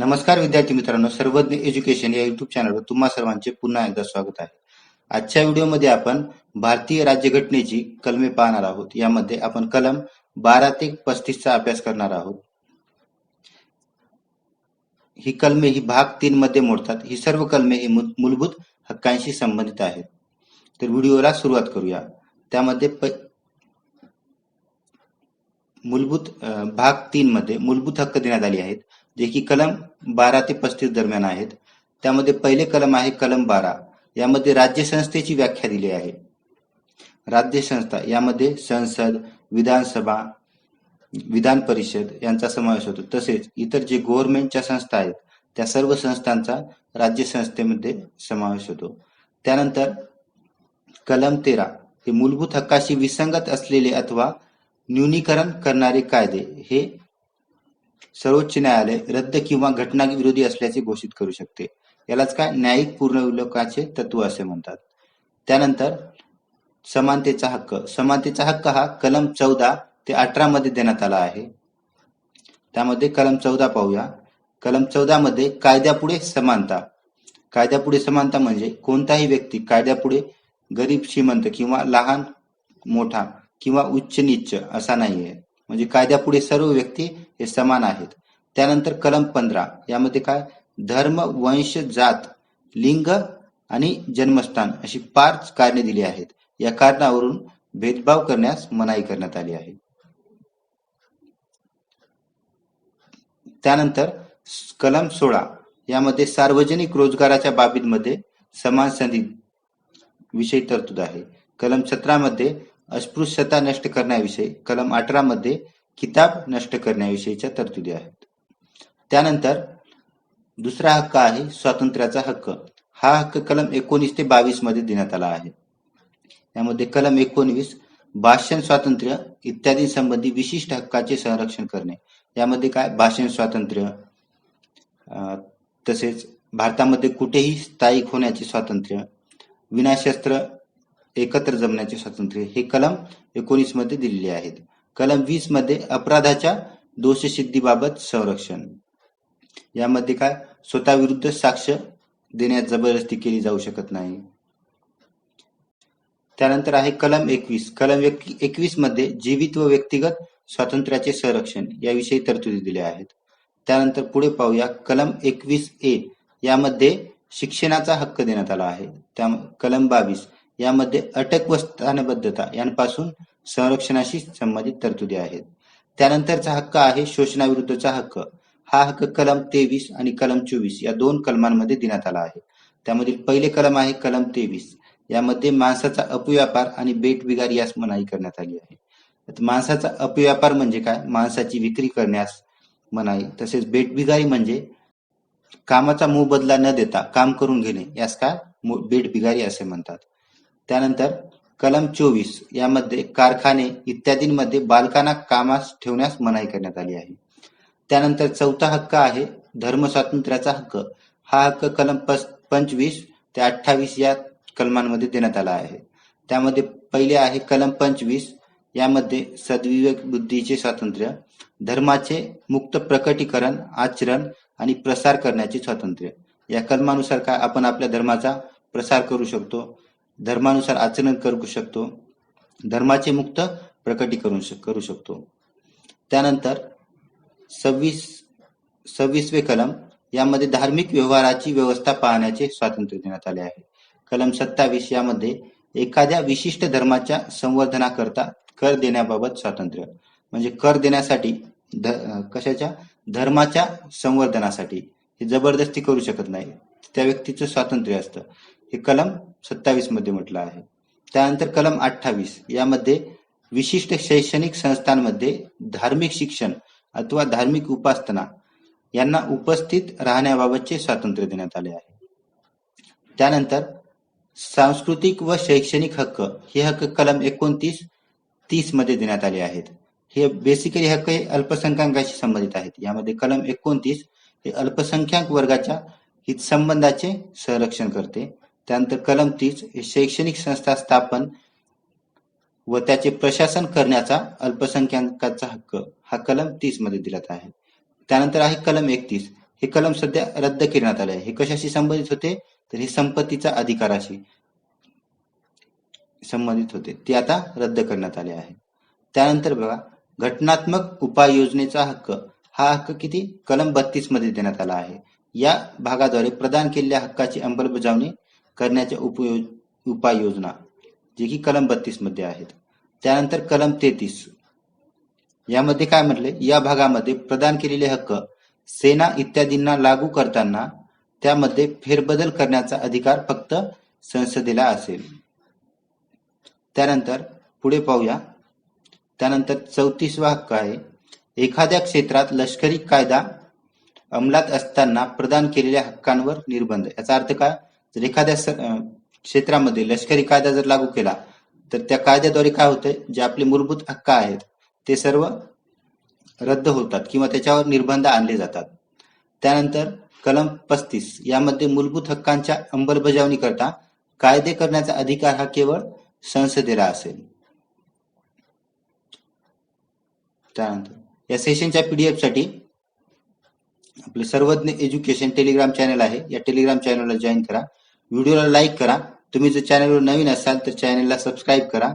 नमस्कार विद्यार्थी मित्रांनो सर्वज्ञ एज्युकेशन या युट्यूब चॅनलवर तुम्हा सर्वांचे पुन्हा एकदा स्वागत आहे. आजच्या व्हिडिओमध्ये आपण भारतीय राज्यघटनेची कलमे पाहणार आहोत. यामध्ये आपण कलम बारा ते पस्तीसचा अभ्यास करणार आहोत. ही कलमे ही भाग तीन मध्ये मोडतात. ही सर्व कलमे ही मूलभूत हक्कांशी संबंधित आहेत. तर व्हिडिओला सुरुवात करूया. त्यामध्ये प- मूलभूत भाग तीन मध्ये मूलभूत हक्क देण्यात आले आहेत. जे की कलम बारा ते पस्तीस दरम्यान आहेत. त्यामध्ये पहिले कलम आहे कलम बारा. यामध्ये राज्य संस्थेची व्याख्या दिली आहे. राज्य संस्था यामध्ये संसद विधानसभा विधान परिषद यांचा समावेश होतो. तसेच इतर जे गव्हर्नमेंटच्या संस्था आहेत त्या सर्व संस्थांचा राज्य संस्थेमध्ये समावेश होतो. त्यानंतर कलम तेरा हे मूलभूत हक्काशी विसंगत असलेले अथवा न्यूनीकरण करणारे कायदे हे सर्वोच्च न्यायालय रद्द किंवा घटनाविरोधी असल्याचे घोषित करू शकते. यालाच काय? न्यायिक पूर्णविलोकाचे तत्व असे म्हणतात. त्यानंतर समानतेचा हक्क. समानतेचा हक्क हा कलम चौदा ते अठरा मध्ये देण्यात आला आहे. त्यामध्ये कलम चौदा पाहूया. कलम चौदा मध्ये कायद्यापुढे समानता. कायद्यापुढे समानता म्हणजे कोणताही व्यक्ती कायद्यापुढे गरीब श्रीमंत किंवा लहान मोठा किंवा उच्च नीच असा नाहीये. म्हणजे कायद्यापुढे सर्व व्यक्ती हे समान आहेत. त्यानंतर कलम पंधरा. यामध्ये काय? धर्म वंश जात लिंग आणि जन्मस्थान अशी पाच कारणे दिली आहेत. या कारणावरून भेदभाव करण्यास मनाई करण्यात आली आहे. त्यानंतर कलम सोळा. यामध्ये सार्वजनिक रोजगाराच्या बाबींमध्ये समान संधी विषयी तरतूद आहे. कलम सतरामध्ये अस्पृश्यता नष्ट करण्याविषयी कलम अठरा मध्ये किताब नष्ट करण्याविषयीच्या तरतुदी आहेत. त्यानंतर दुसरा हक्क आहे स्वातंत्र्याचा हक्क. हा हक्क कलम एकोणीस ते बावीसमध्ये देण्यात आला आहे. यामध्ये कलम एकोणवीस भाषण स्वातंत्र्य इत्यादी संबंधी विशिष्ट हक्काचे संरक्षण करणे. यामध्ये काय? भाषण स्वातंत्र्य तसेच भारतामध्ये कुठेही स्थायिक होण्याचे स्वातंत्र्य विनाशस्त्र एकत्र जमण्याचे स्वातंत्र्य हे कलम एकोणीसमध्ये दिलेले आहेत. कलम वीसमध्ये अपराधाच्या दोषसिद्धीबाबत संरक्षण. यामध्ये काय? स्वतःविरुद्ध साक्ष देण्यात जबरदस्ती केली जाऊ शकत नाही. त्यानंतर आहे कलम एकवीस. कलम एकवीसमध्ये जीवित व व्यक्तिगत स्वातंत्र्याचे संरक्षण याविषयी तरतुदी दिल्या आहेत. त्यानंतर पुढे पाहूया कलम एकवीस ए. यामध्ये शिक्षणाचा हक्क देण्यात आला आहे. त्या कलम बावीस. यामध्ये अटक व स्थानबद्धता यांपासून संरक्षणाशी संबंधित तरतुदी आहेत. त्यानंतरचा हक्क आहे शोषणाविरुद्धचा हक्क. हा हक्क कलम तेवीस आणि कलम चोवीस या दोन कलमांमध्ये देण्यात आला आहे. त्यामधील पहिले कलम आहे कलम तेवीस. यामध्ये माणसाचा अपव्यापार आणि बेटबिगारी यास मनाई करण्यात आली आहे. माणसाचा अपव्यापार म्हणजे काय? माणसाची विक्री करण्यास मनाई. तसेच बेटबिगारी म्हणजे कामाचा मोबदला न देता काम करून घेणे यास काय मो- बेटबिगारी असे म्हणतात. त्यानंतर कलम चोवीस यामध्ये कारखाने इत्यादींमध्ये बालकांना कामास ठेवण्यास मनाई करण्यात आली आहे. त्यानंतर चौथा हक्क आहे धर्म स्वातंत्र्याचा हक्क. हा हक्क कलम पस- पंचवीस ते अठ्ठावीस या कलमांमध्ये देण्यात आला आहे. त्यामध्ये पहिले आहे कलम पंचवीस यामध्ये सद्विवेक बुद्धीचे स्वातंत्र्य धर्माचे मुक्त प्रकटीकरण आचरण आणि प्रसार करण्याचे स्वातंत्र्य. या कलमानुसार काय आपण आपल्या धर्माचा प्रसार करू शकतो धर्मानुसार आचरण करू शकतो धर्माचे मुक्त प्रकटीकरण श- करू शकतो. त्यानंतर सव्वीस सव्वीसवे कलम यामध्ये धार्मिक व्यवहाराची व्यवस्था पाहण्याचे स्वातंत्र्य देण्यात आले आहे. कलम सत्तावीस यामध्ये एखाद्या विशिष्ट धर्माच्या संवर्धनाकरता कर देण्याबाबत स्वातंत्र्य म्हणजे कर देण्यासाठी ध- कशाच्या? धर्माच्या संवर्धनासाठी. हे जबरदस्ती करू शकत नाही. त्या व्यक्तीचं स्वातंत्र्य असतं. हे कलम सत्तावीसमध्ये म्हटलं आहे. त्यानंतर कलम अठ्ठावीस यामध्ये विशिष्ट शैक्षणिक संस्थांमध्ये धार्मिक शिक्षण अथवा धार्मिक उपासना यांना उपस्थित राहण्याबाबतचे स्वातंत्र्य देण्यात आले आहे. त्यानंतर सांस्कृतिक व शैक्षणिक हक्क हे हक्क कलम एकोणतीस तीसमध्ये देण्यात आले आहेत. हे बेसिकली हक्क हे अल्पसंख्याकांशी संबंधित आहेत. यामध्ये कलम एकोणतीस हे अल्पसंख्याक वर्गाच्या हितसंबंधाचे संरक्षण करते. त्यानंतर कलम तीस हे शैक्षणिक संस्था स्थापन व त्याचे प्रशासन करण्याचा अल्पसंख्याकांचा हक्क हा कलम तीसमध्ये दिला आहे. त्यानंतर आहे कलम एकतीस. हे कलम सध्या रद्द करण्यात आले आहे. हे कशाशी संबंधित होते? तर हे संपत्तीचा अधिकाराशी संबंधित होते. ते आता रद्द करण्यात आले आहे. त्यानंतर बघा घटनात्मक उपाययोजनेचा हक्क. हा हक्क किती? कलम बत्तीसमध्ये देण्यात आला आहे. या भागाद्वारे प्रदान केलेल्या हक्काची अंमलबजावणी करण्याच्या उपयोज उपाययोजना जे की कलम बत्तीसमध्ये आहेत. त्यानंतर कलम तेहतीस. यामध्ये काय म्हटले या भागामध्ये प्रदान केलेले हक्क सेना इत्यादींना लागू करताना त्यामध्ये फेरबदल करण्याचा अधिकार फक्त संसदेला असेल. त्यानंतर पुढे पाहूया. त्यानंतर चौतीसवा हक्क आहे. एखाद्या क्षेत्रात लष्करी कायदा अंमलात असताना प्रदान केलेल्या हक्कांवर निर्बंध. याचा अर्थ काय? जर एखाद्या क्षेत्रामध्ये लष्करी कायदा जर लागू केला तर त्या कायद्याद्वारे काय होतंय? जे आपले मूलभूत हक्क आहेत ते सर्व रद्द होतात किंवा त्याच्यावर निर्बंध आणले जातात. त्यानंतर कलम पस्तीस यामध्ये मूलभूत हक्कांच्या अंमलबजावणी करता कायदे करण्याचा अधिकार हा केवळ संसदेला असेल. त्यानंतर या सेशनच्या पीडीएफसाठी आपले सर्वज्ञ एज्युकेशन टेलिग्राम चॅनल आहे. या टेलिग्राम चॅनलला जॉईन करा. व्हिडिओला लाईक करा. तुम्ही जर चॅनलवर नवीन असाल तर चॅनलला सबस्क्राईब करा.